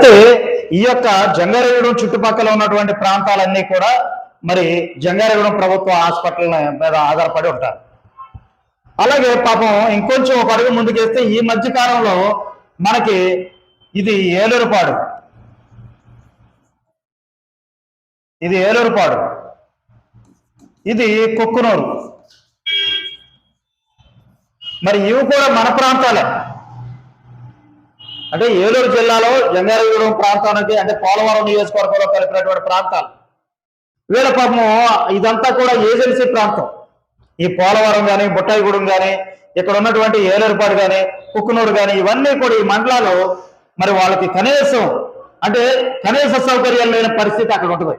అయితే ఈ యొక్క జంగారెడ్డిగూడెం చుట్టుపక్కల ఉన్నటువంటి ప్రాంతాలన్నీ కూడా మరి జంగారెడ్డిగూడెం ప్రభుత్వ హాస్పిటల్ మీద ఆధారపడి ఉంటారు. అలాగే పాపం ఇంకొంచెం ఒక అడుగు ముందుకేస్తే ఈ మధ్య కాలంలో మనకి ఇది ఏలూరుపాడు. ఇది ఏలూరుపాడు. ఇది కుక్కునూరు. మరి ఇవి కూడా మన ప్రాంతాలే. అంటే ఏలూరు జిల్లాలో జంగారెడ్డిగూడెం ప్రాంతానికి అంటే పోలవరం నియోజకవర్గంలో కలిపినటువంటి ప్రాంతాలు. వీళ్ళ పాపం ఇదంతా కూడా ఏజెన్సీ ప్రాంతం. ఈ పోలవరం కానీ బుట్టాయిగూడెం కానీ ఇక్కడ ఉన్నటువంటి ఏలూరుపాడు కానీ కుక్కునూరు కానీ ఇవన్నీ కూడా ఈ మండలాలు మరి వాళ్ళకి కనీసం అంటే కనీస సౌకర్యాలు లేని పరిస్థితి అక్కడ ఉంటుంది.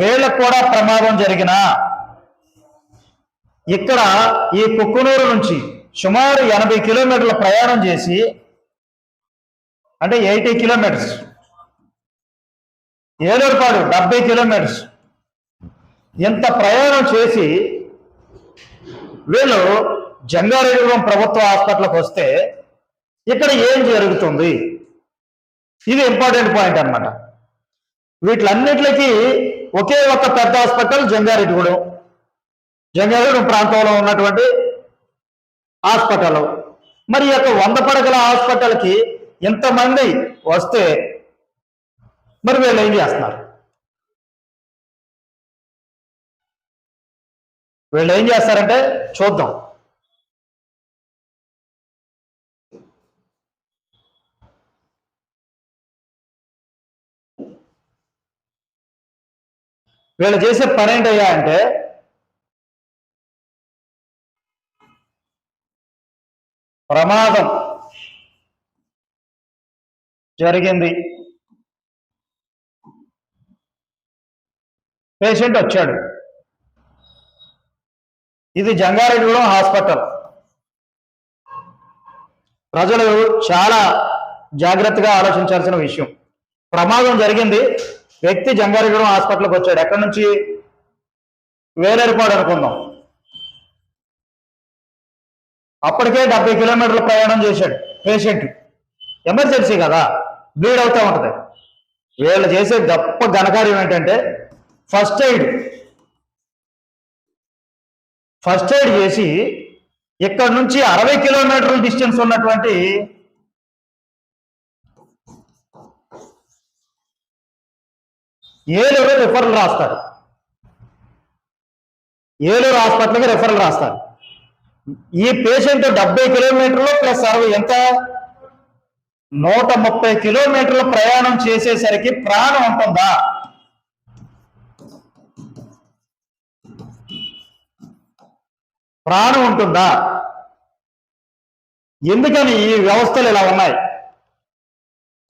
వీళ్ళకు కూడా ప్రమాదం జరిగిన ఇక్కడ ఈ కుక్కునూరు నుంచి సుమారు ఎనభై కిలోమీటర్ల ప్రయాణం చేసి అంటే ఎయిటీ కిలోమీటర్స్. ఏలూరుపాడు డెబ్బై కిలోమీటర్స్. ఇంత ప్రయాణం చేసి వీళ్ళు జంగారెడ్డిగూడెం ప్రభుత్వ హాస్పిటల్కి వస్తే ఇక్కడ ఏం జరుగుతుంది? ఇది ఇంపార్టెంట్ పాయింట్ అనమాట వీటిలన్నిటికీ ఒకే ఒక పెద్ద హాస్పిటల్ జంగారెడ్డిగూడెం. జంగారెడ్డిగూడెం ప్రాంతంలో ఉన్నటువంటి హాస్పిటల్. మరి ఈ యొక్క వంద పడగల హాస్పిటల్కి ఇంతమంది వస్తే మరి వీళ్ళు ఏం చేస్తున్నారు? వీళ్ళు ఏం చేస్తారంటే చూద్దాం. వీళ్ళు చేసే పని ఏంటయ్యా అంటే ప్రమాదం. జరిగింది. పేషెంట్ వచ్చాడు. ఇది జంగారెడ్డిలో హాస్పిటల్. ప్రజలు చాలా జాగ్రత్తగా ఆలోచించాల్సిన విషయం. ప్రమాదం జరిగింది. వ్యక్తి జంగారెడ్డిలో హాస్పిటల్కి వచ్చాడు. ఎక్కడి నుంచి? వేలేరుపాడు అనుకుందాం. అప్పటికే డెబ్బై కిలోమీటర్ల ప్రయాణం చేశాడు. పేషెంట్ ఎమర్జెన్సీ కదా. బ్లీడ్ అవుతూ ఉంటుంది. వీళ్ళు చేసే గొప్ప ఘనకార్యం ఏంటంటే ఫస్ట్ ఎయిడ్ ఫస్ట్ ఎయిడ్ చేసి ఇక్కడ నుంచి అరవై కిలోమీటర్ల డిస్టెన్స్ ఉన్నటువంటి ఏలూరు రిఫరల్ రాస్తారు. ఏలూరు హాస్పిటల్కి రిఫరల్ రాస్తారు. ఈ పేషెంట్ డెబ్బై కిలోమీటర్లు ప్లస్ అరవై ఎంత? నూట ముప్పై కిలోమీటర్ల ప్రయాణం చేసేసరికి ప్రాణం ఉంటుందా? ప్రాణం ఉంటుందా? ఎందుకని ఈ వ్యవస్థలు ఇలా ఉన్నాయి?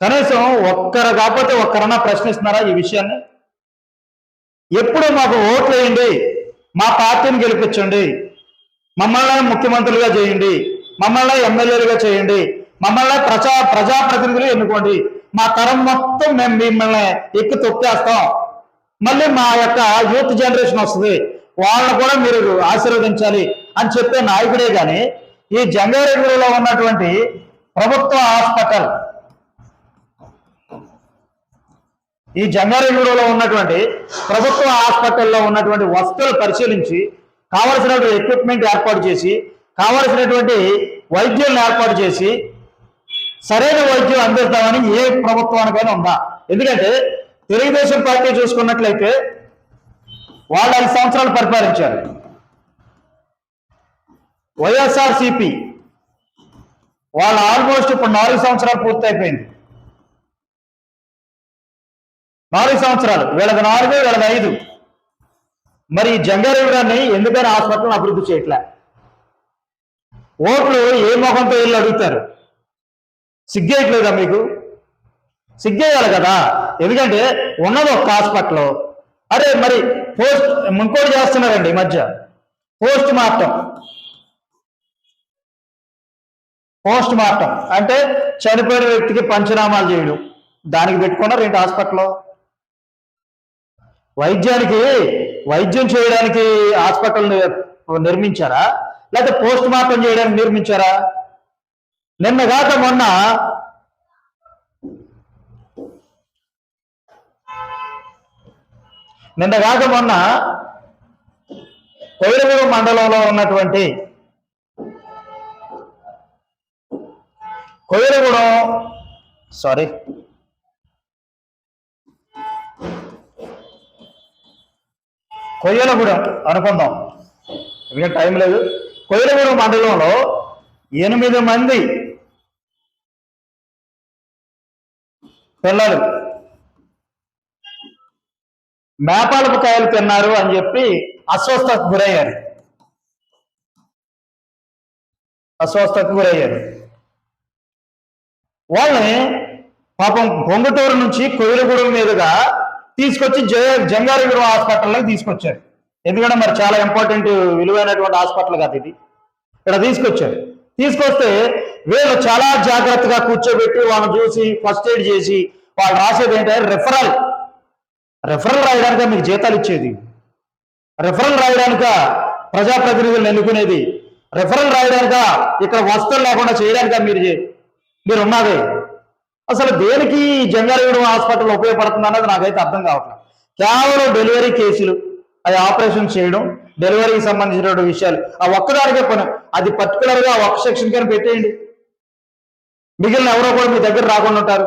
కనీసం ఒక్కరు కాకపోతే ఒక్కరన్నా ప్రశ్నిస్తున్నారా ఈ విషయాన్ని? ఎప్పుడు మాకు ఓట్లు వేయండి మా పార్టీని గెలిపించండి మమ్మల్ని ముఖ్యమంత్రులుగా చేయండి మమ్మల్ని ఎమ్మెల్యేలుగా చేయండి మమ్మల్ని ప్రజా ప్రజాప్రతినిధులు ఎన్నుకోండి. మా తరం మొత్తం మేము మిమ్మల్ని ఎక్కి తొక్కేస్తాం. మళ్ళీ మా యొక్క యూత్ జనరేషన్ వస్తుంది. వాళ్ళని కూడా మీరు ఆశీర్వదించాలి అని చెప్పే నాయకుడే కానీ ఈ జంగారెడ్డిలో ఉన్నటువంటి ప్రభుత్వ హాస్పిటల్ ఈ జంగారెడ్డిలో ఉన్నటువంటి ప్రభుత్వ హాస్పిటల్లో ఉన్నటువంటి వస్తువులు పరిశీలించి కావలసినటువంటి ఎక్విప్మెంట్ ఏర్పాటు చేసి కావలసినటువంటి వైద్యులను ఏర్పాటు చేసి సరైన వైద్యం అందిస్తామని ఏ ప్రభుత్వానికైనా ఉందా? ఎందుకంటే తెలుగుదేశం పార్టీ చూసుకున్నట్లయితే వాళ్ళు ఐదు సంవత్సరాలు పరిపాలించారు. వైఎస్ఆర్ సిపి వాళ్ళు ఆల్మోస్ట్ ఇప్పుడు నాలుగు సంవత్సరాలు పూర్తయిపోయింది. నాలుగు సంవత్సరాలు వీళ్ళది నాలుగు వీళ్ళది ఐదు. మరి ఈ జంగారెడ్డి గారిని ఎందుకని హాస్పిటల్ అభివృద్ధి చేయట్లే? ఓట్లు ఏ మొహంతో వెళ్ళి అడుగుతారు? సిగ్గేయట్లేదా మీకు? సిగ్గేయాలి కదా. ఎందుకంటే ఉన్నది ఒక హాస్పిటల్. అరే మరి పోస్ట్ ఇంకోటి చేస్తున్నారండి ఈ మధ్య. Post mortem. Post mortem. అంటే చనిపోయిన వ్యక్తికి పంచనామాలు చేయడం. దానికి పెట్టుకున్నారు రెండు హాస్పిటల్? వైద్యానికి వైద్యం చేయడానికి హాస్పిటల్ నిర్మించారా? లేకపోతే పోస్ట్ మార్టం చేయడానికి నిర్మించారా? నిన్న కాక మొన్న నిన్న కాక మొన్న కొయిరగూరు మండలంలో ఉన్నటువంటి కొయిరగూడెం సారీ కొయ్యలగూడెం అనుకుందాం. ఇంకా టైం లేదు. కొయ్యలగూడెం మండలంలో ఎనిమిది మంది పిల్లలు. మేపాలపు కాయలు తిన్నారు అని చెప్పి అస్వస్థకు గురయ్యారు. అస్వస్థకు గురయ్యారు. వాళ్ళని పాపం పొంగటూరు నుంచి కొయ్యలగూడెం మీదుగా తీసుకొచ్చి జయ జంగారగూడెం హాస్పిటల్లోకి తీసుకొచ్చారు. ఎందుకంటే మరి చాలా ఇంపార్టెంట్ విలువైనటువంటి హాస్పిటల్ కాదు ఇది. ఇక్కడ తీసుకొచ్చారు. తీసుకొస్తే వీళ్ళు చాలా జాగ్రత్తగా కూర్చోబెట్టి వాళ్ళని చూసి ఫస్ట్ ఎయిడ్ చేసి వాళ్ళు రాసేది ఏంటంటే రెఫరల్ రెఫరల్ రాయడానిక మీకు జీతాలు ఇచ్చేది? రెఫరల్ రాయడానిక ప్రజాప్రతినిధులను ఎన్నుకునేది రెఫరల్ రాయడానిక ఇక్కడ వస్తువులు లేకుండా చేయడానిక మీరు చే- మీరు ఉన్నది అసలు దేనికి జంగారేడు హాస్పిటల్ ఉపయోగపడుతుంది అన్నది నాకైతే అర్థం కావట్లేదు. కేవలం డెలివరీ కేసులు అది ఆపరేషన్ చేయడం డెలివరీకి సంబంధించిన విషయాలు. ఆ ఒక్కదానికే పని. అది పర్టికులర్గా ఒక్క సెక్షన్ కానీ పెట్టేయండి. మిగిలిన ఎవరో కూడా మీ దగ్గర రాకుండా ఉంటారు.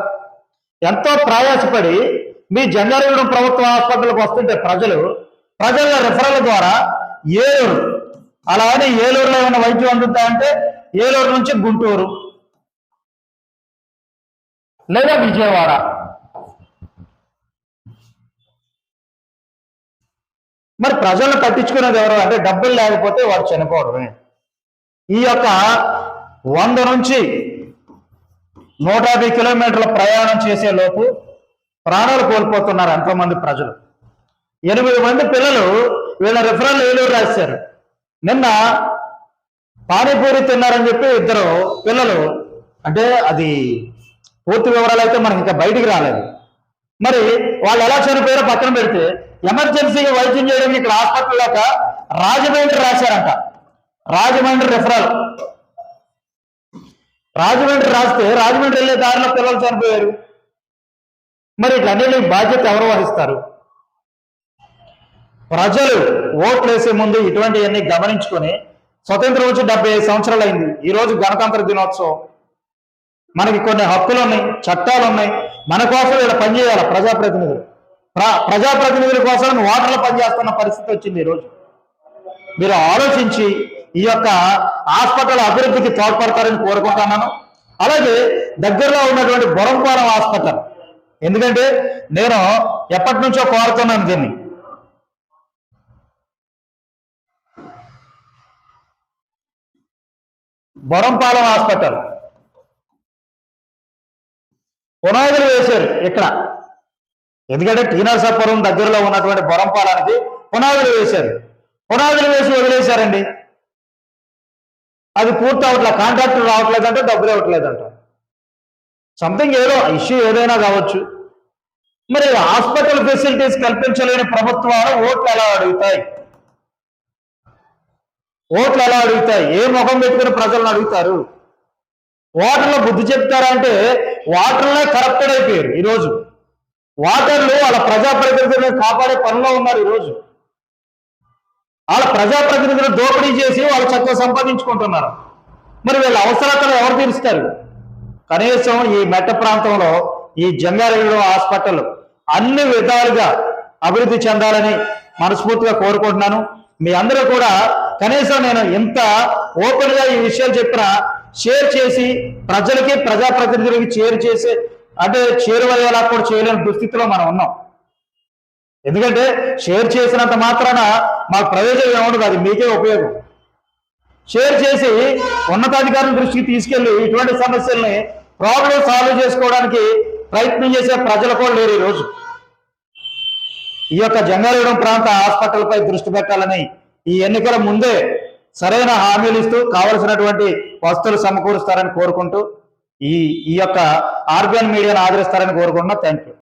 ఎంతో ప్రయాసపడి మీ జనరల్ ప్రభుత్వ హాస్పిటల్కి వస్తుంటే ప్రజలు ప్రజల రెఫరల్ ద్వారా ఏలూరు అలా అని ఏలూరులో ఏమైనా వైద్యం అందుతా అంటే ఏలూరు నుంచి గుంటూరు. లేదా విజయవాడ. మరి ప్రజలను పట్టించుకునేది ఎవరు? అంటే డబ్బులు లేకపోతే వాడు చనిపోవడమే ఈ యొక్క వంద నుంచి నూట యాభై కిలోమీటర్ల ప్రయాణం చేసే లోపు ప్రాణాలు కోల్పోతున్నారు ఎంతోమంది ప్రజలు. ఎనిమిది మంది పిల్లలు వీళ్ళ రిఫరల్ ఏలూరు రాశారు. నిన్న పానీపూరి తిన్నారని చెప్పి ఇద్దరు పిల్లలు అంటే అది పూర్తి వివరాలు అయితే మనకి ఇంకా బయటికి రాలేదు. మరి వాళ్ళు ఎలా చనిపోయారో పక్కన పెడితే ఎమర్జెన్సీగా వైద్యం చేయడానికి ఇక్కడ హాస్పిటల్ లేక రాజమండ్రి రాశారంట. రాజమండ్రి రెఫరల్ రాజమండ్రి రాస్తే రాజమండ్రి వెళ్ళే దారిలో పిల్లలు చనిపోయారు. మరి ఇట్లన్నిటి బాధ్యత ఎవరు వహిస్తారు? ప్రజలు ఓట్లు వేసే ముందు ఇటువంటివన్నీ గమనించుకొని స్వతంత్రం వచ్చి డెబ్బై ఐదు సంవత్సరాలు అయింది. ఈ రోజు గణతంత్ర దినోత్సవం. మనకి కొన్ని హక్కులు ఉన్నాయి చట్టాలు ఉన్నాయి మన కోసం ఇలా పనిచేయాలి ప్రజాప్రతినిధులు. ప్రజాప్రతినిధుల కోసం ఓటర్లు పనిచేస్తున్న పరిస్థితి వచ్చింది ఈరోజు మీరు ఆలోచించి ఈ యొక్క హాస్పిటల్ అభివృద్ధికి తోడ్పడతారని కోరుకుంటున్నాను. అలాగే దగ్గరలో ఉన్నటువంటి బొరంపాలెం హాస్పిటల్. ఎందుకంటే నేను ఎప్పటి నుంచో కోరుతున్నాను దీన్ని. బొరంపాలెం హాస్పిటల్. పునాదులు వేశారు ఇక్కడ. ఎందుకంటే టీనరసాపురం దగ్గరలో ఉన్నటువంటి బొరంపాలానికి పునాదులు వేశారు. పునాదులు వేసి వదిలేశారండి. అది పూర్తి అవట్లే కాంట్రాక్టర్ రావట్లేదంటే డబ్బులు ఇవ్వట్లేదంట. సంథింగ్ ఏదో ఇష్యూ ఏదైనా కావచ్చు. మరి హాస్పిటల్ ఫెసిలిటీస్ కల్పించలేని ప్రభుత్వాలు ఓట్లు ఎలా అడుగుతాయి? ఓట్లు ఎలా అడుగుతాయి? ఏ ముఖం పెట్టుకుని ప్రజలను అడుగుతారు? ఓటర్లో బుద్ధి చెప్తారంటే ఓటర్లే కరప్టెడ్ అయిపోయారు ఈరోజు. వాటర్లు వాళ్ళ ప్రజాప్రతినిధులను కాపాడే పనిలో ఉన్నారు ఈరోజు. వాళ్ళ ప్రజాప్రతినిధులు దోపిడీ చేసి వాళ్ళు చక్కగా సంపాదించుకుంటున్నారు. మరి వీళ్ళ అవసరాలను ఎవరు తీరుస్తారు? కనీసం ఈ మెట్ట ప్రాంతంలో ఈ జంగారెడ్డి హాస్పిటల్ అన్ని విధాలుగా అభివృద్ధి చెందాలని మనస్ఫూర్తిగా కోరుకుంటున్నాను. మీ అందరూ కూడా కనీసం నేను ఎంత ఓపెన్గా ఈ విషయాలు చెప్పినా షేర్ చేసి ప్రజలకి ప్రజాప్రతినిధులకి షేర్ చేసే అంటే చేరువయ్యేలా కూడా చేయలేని దుస్థితిలో మనం ఉన్నాం. ఎందుకంటే షేర్ చేసినంత మాత్రాన మాకు ప్రయోజనం ఏముండదు అది మీకే ఉపయోగం. షేర్ చేసి ఉన్నతాధికారుల దృష్టికి తీసుకెళ్ళి ఇటువంటి సమస్యల్ని ప్రాబ్లం సాల్వ్ చేసుకోవడానికి ప్రయత్నం చేసే ప్రజలు కూడా లేరు ఈరోజు. ఈ యొక్క జంగారెడ్డి ప్రాంత హాస్పిటల్పై దృష్టి పెట్టాలని ఈ ఎన్నికల ముందే సరైన హామీలు ఇస్తూ కావలసినటువంటి వస్తువులు సమకూరుస్తారని కోరుకుంటూ ఈ ఈ యొక్క ఆర్బిఎన్ మీడియాను ఆదరిస్తారని కోరుకుంటున్నా. Thank you